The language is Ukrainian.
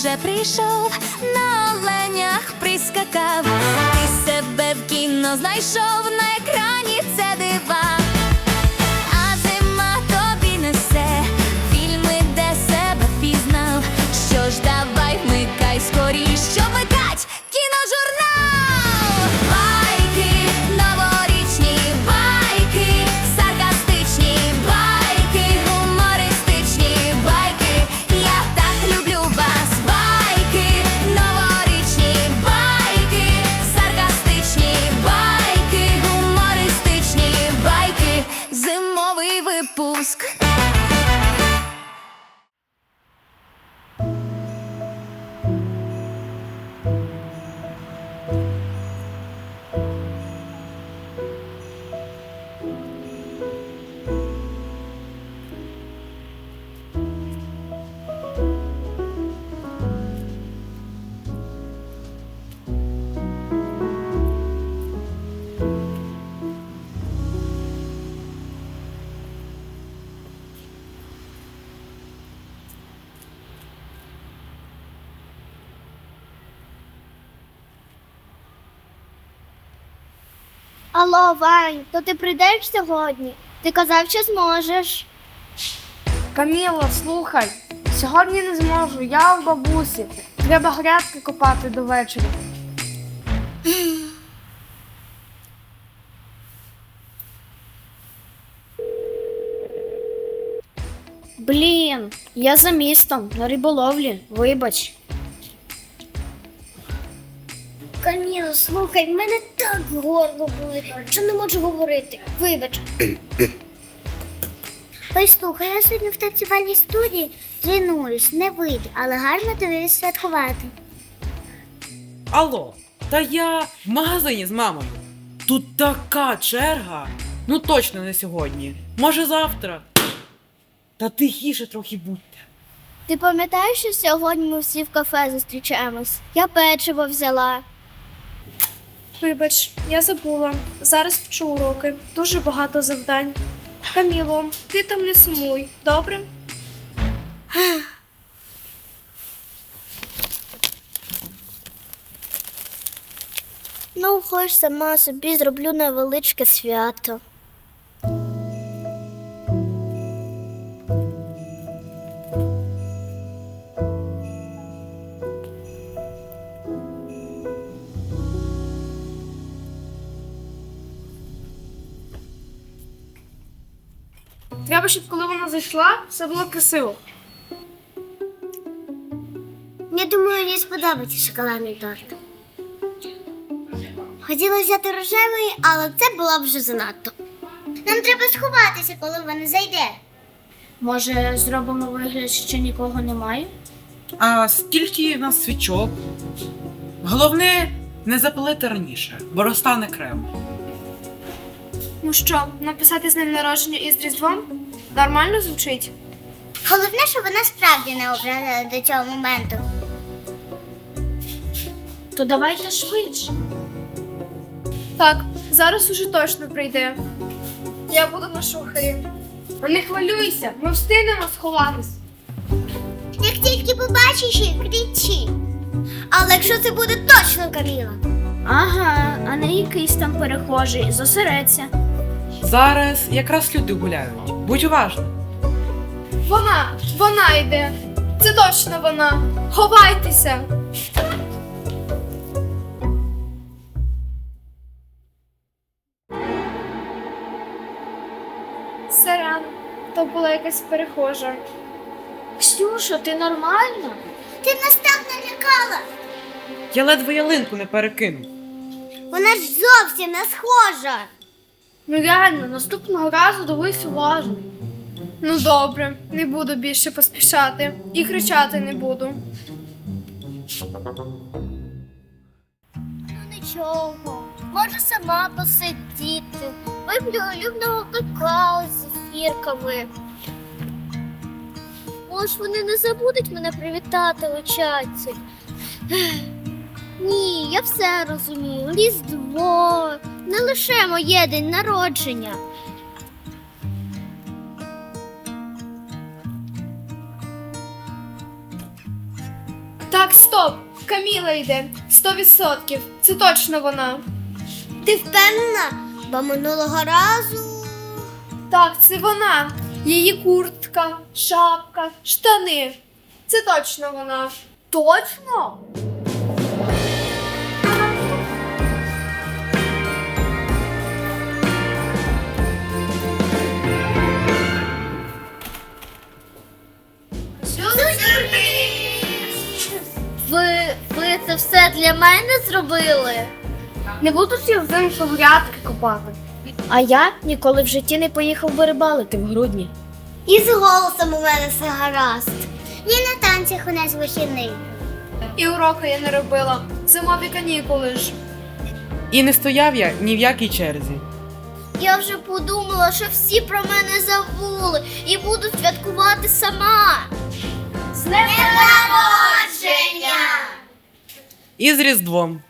вже прийшов, на оленях прискакав, ти себе в кіно знайшов на екрані це. Алло, Вань, то ти прийдеш сьогодні? Ти казав, що зможеш. Каміло, слухай, сьогодні не зможу, я у бабусі. Треба грядки копати до вечора. Блін, я за містом на риболовлі, вибач. Каміло, слухай, в мене так горло болить, що не можу говорити. Вибач. Ой, слухай, я сьогодні в танцювальній студії тренуюсь, не вийду, але гарно дивлюсь святкувати. Алло, та я в магазині з мамою. Тут така черга. Ну точно не сьогодні. Може завтра. Та тихіше трохи будьте. Ти пам'ятаєш, що сьогодні ми всі в кафе зустрічаємось? Я печиво взяла. Вибач, я забула. Зараз вчу уроки. Дуже багато завдань. Каміло, ти там не сумуй, добре? Ну, хоч сама собі зроблю невеличке свято. Треба, щоб коли вона зайшла, все було красиво. Я думаю, їй сподобається шоколадний торт. Хотіла взяти рожевий, але це було б вже занадто. Нам треба сховатися, коли вона зайде. Може, зробимо вигляд, що нікого немає? А скільки в нас свічок? Головне, не запалити раніше, бо розтане крем. Ну що, написати з ним народження із Різдвом? Нормально звучить? Головне, що вона справді не обрала до цього моменту. То давайте швидше. Так, зараз уже точно прийде. Я буду на шухері. Не хвилюйся, ми встигнемо сховатись. Як тільки побачиш їх, кричи. Але якщо це буде точно Каміла. Ага, а не якийсь там перехожий, зосередься. Зараз якраз люди гуляють. Будь уважна. Вона, вона йде. Це точно вона. Ховайтеся. Сорян, то була якась перехожа. Ксюша, ти нормальна? Ти нас так налякала. Я ледве ялинку не перекинув. Вона ж зовсім не схожа. Ну реально, наступного разу дивись уважно. Ну добре, не буду більше поспішати і кричати не буду. Ну нічого, можу сама посидіти. Виплю улюбленого какао з зефірками. Може, вони не забудуть мене привітати у чаці. Ні, я все розумію. Різдво, не лише моє день народження. Так, стоп! Каміла йде. Сто відсотків. Це точно вона. Ти впевнена? Бо минулого разу. Так, це вона. Її куртка, шапка, штани. Це точно вона. Точно? Для мене зробили? Не буду всі взимку грядки копати. А я ніколи в житті не поїхав би рибалити в грудні. І з голосом у мене все гаразд. Я на танцях у нас вихідний. І уроки я не робила. Зимові канікули ж. І не стояв я ні в якій черзі. Я вже подумала, що всі про мене забули і буду святкувати сама. З днем! І з Різдвом.